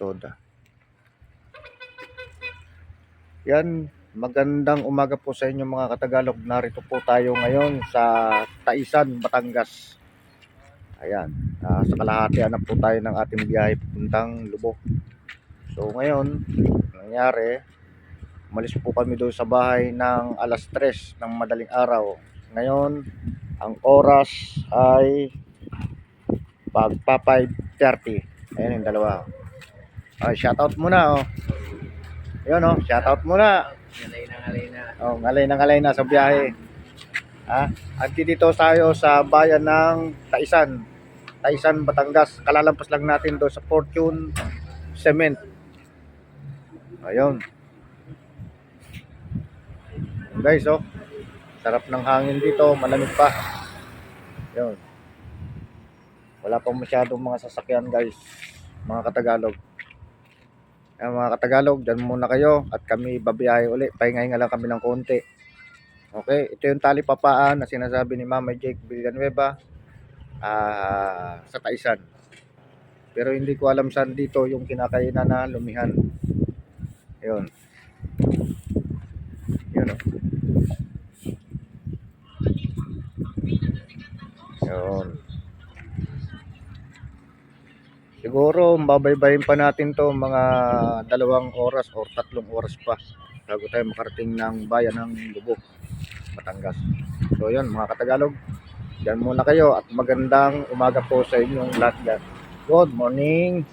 Toda. Yan, magandang umaga po sa inyo mga katagalog. Narito po tayo ngayon sa Taisan, Batangas. Ayan, ah, sa kalahatian na po tayo ng ating biyahe puntang Lubok. So ngayon, nangyari, umalis po kami doon sa bahay ng alas 3 ng madaling araw. Ngayon, ang oras ay pagpa 5.30. Ayan yung dalawa. Ay, shoutout muna oh. Ayun oh, shoutout muna. Ngalay na ngalay na. Oh, ngalay na ngalay na sa biyahe. Ha? At dito tayo sa bayan ng Taisan. Taisan, Batangas. Kalalampas lang natin doon sa Fortune Cement. Ayun. Guys, oh. Sarap ng hangin dito, malamig pa. Ayun. Wala pang masyadong mga sasakyan, guys. Mga Katagalog. Ayan, mga Katagalog, dyan muna kayo at kami babiyahe uli. Pahingahin nga lang kami ng konti. Okay, ito yung tali papaan na sinasabi ni Mama Jake Villanueva ah, sa Taisan. Pero hindi ko alam saan dito yung kinakainan na lumihan. Yun. Yun o. Yun. Siguro babaybayin pa natin to mga dalawang oras o tatlong oras pa bago tayo makarating ng bayan ng Lubok, Batangas. So yun mga Katagalog, dyan muna kayo at magandang umaga po sa inyong lahat dyan. Good morning!